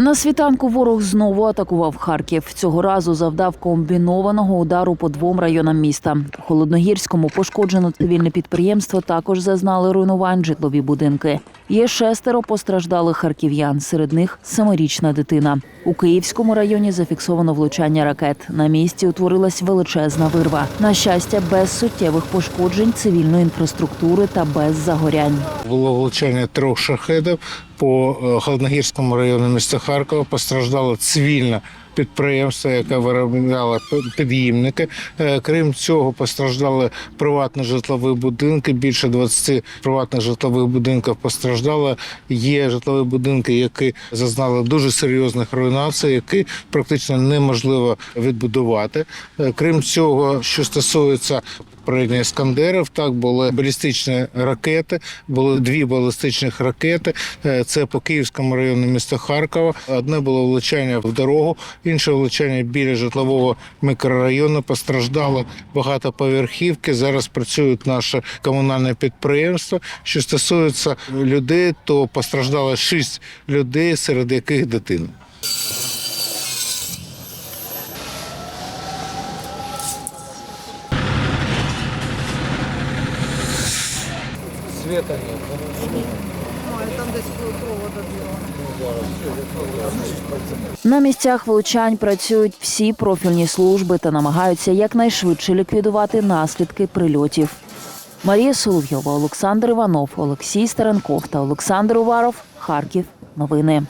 На світанку ворог знову атакував Харків. Цього разу завдав комбінованого удару по двом районам міста. Холодногірському пошкоджено цивільне підприємство. Також зазнали руйнувань житлові будинки. Є шестеро постраждалих харків'ян. Серед них семирічна дитина. У Київському районі зафіксовано влучання ракет. На місці утворилась величезна вирва. На щастя, без суттєвих пошкоджень цивільної інфраструктури та без загорянь. Було влучання трьох шахедів по е, Холодногірському району міста Харкова. Постраждало цивільне підприємство, яке виробляло підємники. Е, Крім цього, постраждали приватні житлові будинки. Більше 20 приватних житлових будинків постраждало. Є житлові будинки, які зазнали дуже серйозних руйнацій, які практично неможливо відбудувати. Е, Крім цього, що стосується попередньо іскандерів, так були балістичні ракети, були дві балістичних ракети. Е, Це по Київському району міста Харкова. Одне було влучання в дорогу, інше влучання біля житлового мікрорайону. Постраждало багатоповерхівки. Зараз працюють наші комунальні підприємства. Що стосується людей, то постраждало шість людей, серед яких дитина. Света нет. На місцях влучань працюють всі профільні служби та намагаються якнайшвидше ліквідувати наслідки прильотів. Марія Соловйова, Олександр Іванов, Олексій Старенков та Олександр Уваров. Харків. Новини.